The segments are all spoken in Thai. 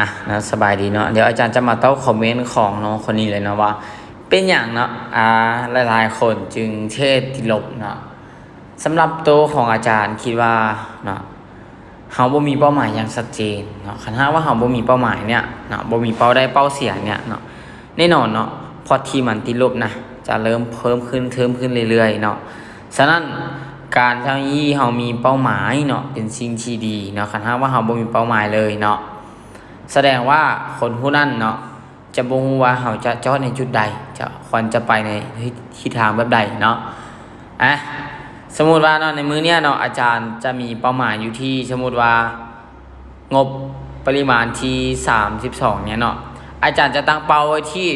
มานะสบายดีเนาะเดี๋ยวอาจารย์จะมาเตอบคอมเมนต์ของน้องคนนี้เลยนะว่า เป็นอย่างเนาะอ่าหลายๆคนจึงเทศที่ลบเนาะสำหรับตัวของอาจารย์คิดว่าเนาะเฮาบ่มีเป้าหมายอย่างชัดเจนเนาะคันถ้าว่าเฮาบ่มีเป้าหมายเนี่ยเนาะบ่มีเป้าได้เป้าเสียเนี่ยเนาะแน่นอนเนาะพอที่มันติดลบนะจะเริ่มเพิ่มขึ้นเพิ่มขึ้นเรื่อยๆเนาะฉะนั้นการที่เฮามีเป้าหมายเนาะเป็นสิ่งที่ดีเนาะคันถ้าว่าเฮาบ่มีเป้าหมายเลยเนาะ แสดงว่าคนผู้นั้นเนาะจะบ่ฮู้ว่าเขาจะจอดในจุดใด จะควรจะไปในทิศทางแบบใดเนาะอะสมมุติว่าเนาะในมื้อเนี้ยเนาะอาจารย์จะมีเป้าหมายอยู่ที่สมมุติว่างบปริมาณที่ 32 เนี่ยเนาะอาจารย์จะตั้งเป้าไว้ที่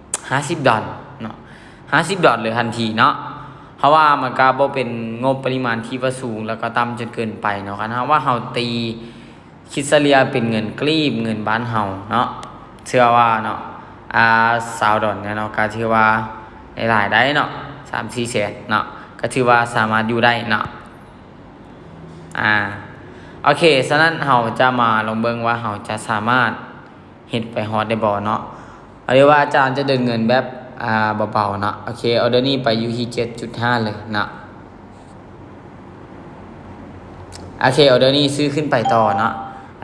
50 ดอลเนาะ50 ดอลเลยทันทีเนาะเพราะว่ามันก็บ่เป็นงบปริมาณที่ว่าสูงแล้วก็ต่ำจนเกินไปเนาะคันว่าเฮาตี คิดเสลียเป็นเงินกรีบเงินบ้านเฮาเนาะเชื่อว่าเนาะอาสาวดอนเนี่ยเนาะก็ถือว่าหลายได้เนาะสามสี่แสนเนาะก็ถือว่าสามารถอยู่ได้เนาะอ่าโอเคฉะนั้นเฮาจะมาลองเบิ่งว่าเฮาจะสามารถเฮ็ดไปฮอดได้บ่เนาะเอาเรียกว่าอาจารย์จะเดินเงินแบบอ่าเบาๆเนาะโอเคเอาเดี๋ยวนี้ไปอยู่ที่7.5 เลยเนาะโอเคเอาเดี๋ยวนี้ซื้อขึ้นไปต่อเนาะ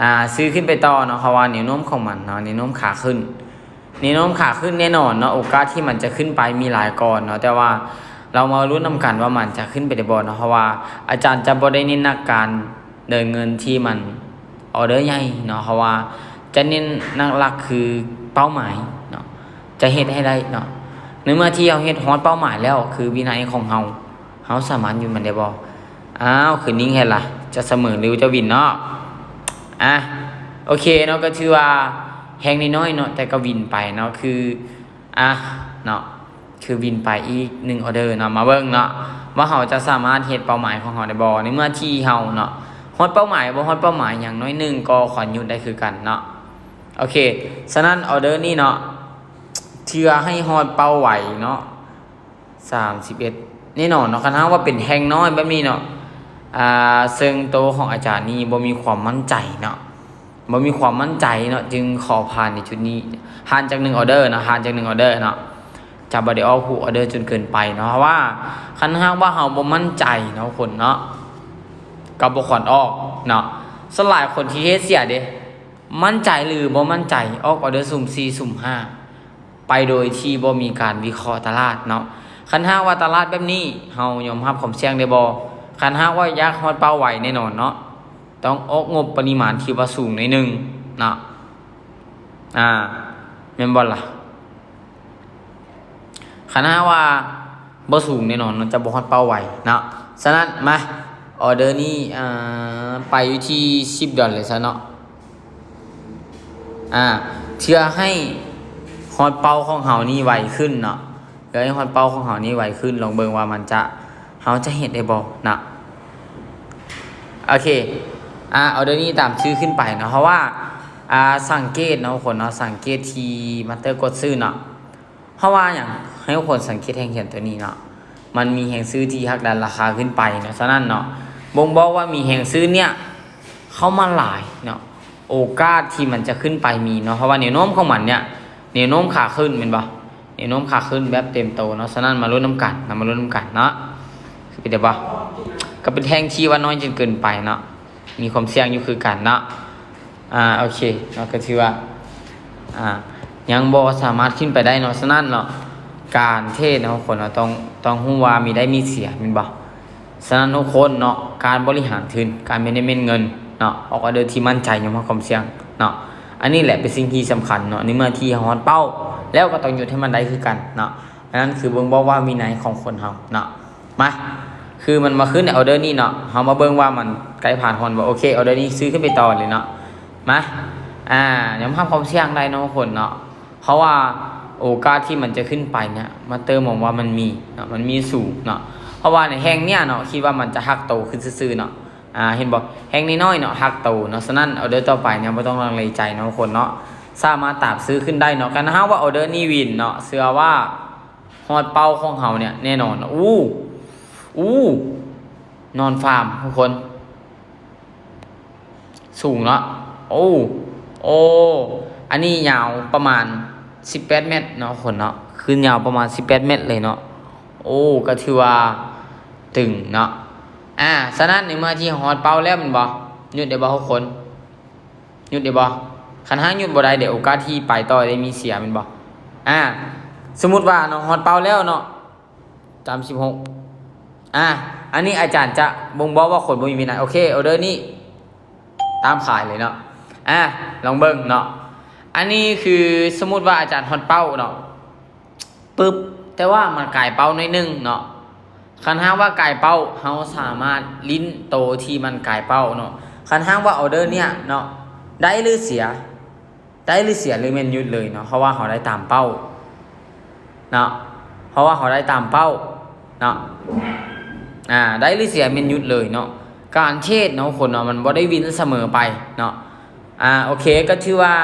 อ่าซื้อขึ้นไปต่อเนาะเพราะว่าแนวโน้มของมันเนาะแนวโน้มขาขึ้นแนวโน้มขาขึ้นแน่นอนเนาะโอกาสที่มันจะขึ้นไปมีหลายก่อนเนาะแต่ว่าเรามารู้นำกันว่ามันจะขึ้นไปได้บ่เนาะเพราะว่าอาจารย์จะบ่ได้เน้นนักการเดินเงินที่มันออเดอร์ใหญ่เนาะเพราะว่าจะเน้นนักหลักคือเป้าหมายเนาะจะเฮ็ดให้ได้เนาะในเมื่อที่เราเฮ็ดฮอดเป้าหมายแล้ว คือวินัยของเฮาเฮาสามารถอยู่มันได้บ่อ้าวคือนิ่งเฮ็ดล่ะ จะเสมอหรือจะวินเนาะ อะโอเคเนาะก็ถือว่าแห้งน้อยๆเนาะแต่ก็วินไปเนาะคืออะเนาะคือวินไปอีกหนึ่งออเดอร์เนาะมาเบิ่งเนาะว่าเราจะสามารถเฮ็ดเป้าหมายของเราได้บ่ในเมื่อที่เราเนาะฮอดเป้าหมายบ่ฮอดเป้าหมายอย่างน้อยหนึ่งก็ขอหยุดได้คือกันเนาะโอเคฉะนั้นออเดอร์นี้เนาะเชื่อให้ฮอดเป้าไหวเนาะ31แน่นอนเนาะคันถ้าว่าเป็นแห้งน้อยแบบนี้เนาะ อ่าซึ่งโตวของอาจารย์นี่บ่มีความมั่นใจเนาะบ่มีความมั่นใจเนาะจึงขอผ่านในชุดนี้ห่านจากหนึ่งออเดอร์เนาะห่านจากหนึ่งออเดอร์เนาะจะบ่ได้ออผู้ออเดอร์จนเกินไปเนาะเพราะว่าคันห้ากว่าเฮาบ่มั่นใจเนาะคนเนาะก็บ่ควรออกเนาะสลายคนที่เฮ็ดเสียเด้มั่นใจหรือบ่มั่นใจออกออเดอร์สุ่ม4สุ่ม5ไปโดยที่บ่มีการวิเคราะห์ตลาดเนาะคันห้ากว่าตลาดแบบนี้เฮายอมรับความเสี่ยงได้บ่ คันห้าว่ายักษ์ฮอดเป้าไหวแน่นอนเนาะต้องออกงบปริมาณที่ว่าสูงในหนึ่งเนาะอ่าแม่นบ่ล่ะคันห้าว่าบ่สูงแน่นอนมันจะบ่ฮอดเป้าไหวเนาะฉะนั้นมาออเดอร์นี้อ่าไปอยู่ที่10ดอลเลยซะเนาะอ่าเพื่อให้ฮอดเป้าของเฮานี่ไวขึ้นเนาะเพื่อให้ฮอดเป้าของเฮานี่ไวขึ้นลองเบิ่งว่ามันจะเขาจะเห็นได้บอกนะ โอเคอ่าเอาเดี๋ยวนี้ตามชื่อขึ้นไปเนาะเพราะว่าอ่าสังเกตเนาะคนเนาะสังเกตทีมาเตอร์กดซื้อเนาะเพราะว่าอย่างให้คนสังเกตแห่งเขียนตัวนี้เนาะมันมีแห่งซื้อที่หักดันราคาขึ้นไปเนาะฉะนั้นเนาะบ่งบอกว่ามีแห่งซื้อเนี่ยเข้ามาหลายเนาะโอกาสที่มันจะขึ้นไปมีเนาะเพราะว่าแนวโน้มของมันเนี่ยแนวโน้มขาขึ้นเป็นปะแนวโน้มขาขึ้นแบบเต็มโตเนาะฉะนั้นมาลุ้นน้ำกันนะมาลุ้นน้ำกันเนาะคือเป็นไงบ่ ก็เป็นแท่งที่ว่าน้อยจนเกินไปเนาะมีความเสี่ยงอยู่คือกันเนาะอ่าโอเคเนาะก็ถือว่าอ่ายังบ่สามารถขึ้นไปได้เนาะฉะนั้นเนาะการเทศเนาะคนเราต้องต้องฮู้ว่ามีได้มีเสียม่นบ่ฉะนั้นทุกคนเนาะการบริหารทุนการ management เงินเนาะออกออเดอร์ที่มั่นใจอย่างว่าความเสี่ยงเนาะอันนี้แหละเป็นสิ่งที่สำคัญเนาะในเมื่อที่ฮอนเป้า แล้วก็ต้องหยุดให้มันได้คือกันเนาะอันนั้นคือเบิ่งบอกว่ามีไหนของคนเฮาเนาะมา คือมันมาขึ้นในออเดอร์นี้เนาะเรามาเบิ่งว่ามันไกลผ่านคนว่าโอเคออเดอร์นี้ซื้อขึ้นไปต่อเลยเนาะมาอ่าย้ำภาพความเสี่ยงได้เนาะคนเนาะเพราะว่าโอกาสที่มันจะขึ้นไปเนี่ยมาเติมมองว่ามันมีเนาะมันมีสูงเนาะเพราะว่าในแห้งเนี่ยเนาะคิดว่ามันจะหักโตขึ้นซื่อๆเนาะอ่าเห็นบอกแห้งน้อยเนาะหักโตเนาะฉะนั้นออเดอร์ต่อไปเนี่ยไม่ต้องลังเลใจเนาะคนเนาะสามารถตามซื้อขึ้นได้เนาะกันนะฮะว่าออเดอร์นี้วินเนาะเชื่อว่าฮอดเป้าของเฮาเนี่ยแน่นอนเนาะอู้ อู้นอนฟาร์มทุกคน สูงเนาะโอ้โอ้อันนี้ยาวประมาณ18เมตรเนาะคนเนาะคือยาวประมาณ18เมตรเลยเนาะโอ้ก็ถือว่าตึงเนาะอ่าฉะนั้นในเมื่อที่ฮอดเป่าแล้วมันบ่หยุดได้บ่ทุกคนหยุดได้บ่คันห้างหยุดบ่ได้เดี๋ยวโอกาสที่ไปต่อได้มีเสียมันบ่อ่าสมมุติว่าเนาะฮอดเป่าแล้วเนาะ36 อ่าอันนี้อาจารย์จะบ่งบอกว่าคนบ่มีวินัยโอเคออเดอร์นี้ตามขายเลยเนาะอะลองเบิ่งเนาะอันนี้คือสมมุติว่าอาจารย์ฮอดเป้าเนาะปึ๊บแต่ว่ามันกลายเป้าหน่อยหนึงเนาะคันห้างว่ากลายเป้าเฮาสามารถลิ้นโตที่มันกลายเป้าเนาะคันห้างว่าออเดอร์เนี่ยเนาะได้หรือเสีย ได้หรือเสียหรือแม่นหยุดเลยเนาะเพราะว่าเขาได้ตามเป้าเนาะเพราะว่าเขาได้ตามเป้าเนาะ อ่าได้หรือเสียแม่นยุดเลยเนาะการเทศเนาะคนเนาะมันบ่ได้วินเสมอไปเนาะอ่าโอเคก็ชื่อว่า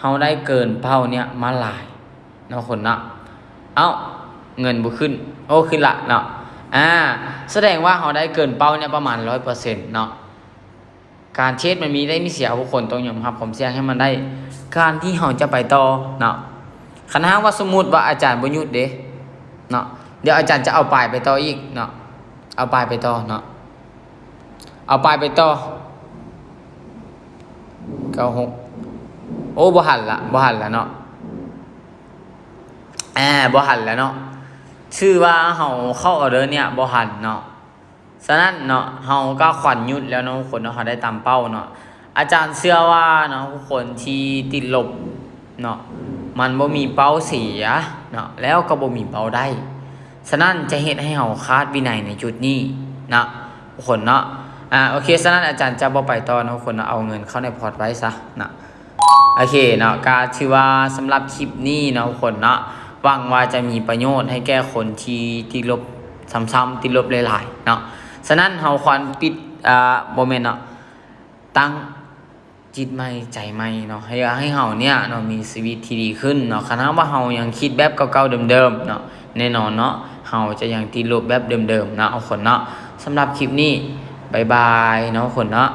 เฮาได้เกินเป้าเนี่ยมาหลายเนาะคนเนาะเอ้าเงินบ่ขึ้น โอ้ขึ้นละเนาะอ่าแสดงว่าเฮาได้เกินเป้าเนี่ยประมาณ100%เปอร์เซ็นต์เนาะการเทศมันมีได้มีเสียทุกคนต้องยอมรับผมเสียงให้มันได้ การที่เฮาจะไปต่อเนาะคันหากว่าสมมุติว่าอาจารย์บ่ยุดเด้เนาะเดี๋ยวอาจารย์จะเอาปลายไปต่ออีกเนาะ เอาปลายไปต่อเนาะเอาปลายไปต่อเก้าหกโอ้บ่หันละบ่หันละเนาะแอบบ่หันล้วเนาะชื่อว่าเฮาเข้าออเดอร์เนี่ยบ่หันเนาะฉะนั้นเนาะเฮาก็ขวัญยุดแล้วเนาะทุกคนเนาะเฮาได้ตามเป้าเนาะอาจารย์เชื่อว่าเนาะทุกคนที่ติดลบเนาะมันบ่มีเป้าเสียเนาะแล้วก็บ่มีเป้าได้ ฉะนั้นจะเฮ็ดให้เฮาคาดวินัยในจุดนี้นะทุกคนเนาะอ่าโอเคฉะนั้นอาจารย์จะบ่ไปต่อนะทุกคนเนาะเอาเงินเข้าในพอร์ตไว้ซะนะโอเคเนาะก็ถือว่าสำหรับคลิปนี้เนาะทุกคนเนาะหวังว่าจะมีประโยชน์ให้แก่คนที่ติดลบซ้ำๆติดลบหลายๆเนาะฉะนั้นเฮาควรปิดอ่าบ่แม่นเนาะตั้งจิตใหม่ใจใหม่เนาะให้ให้เฮาเนี่ยเนาะมีชีวิตที่ดีขึ้นเนาะคันหากว่าเฮายังคิดแบบเก่าๆเดิมๆเนาะแน่นอนเนาะ เฮาจะยังติดลบแบบเดิมๆนะเอาคนเนาะสำหรับคลิปนี้บายบายเนาะคนเนาะ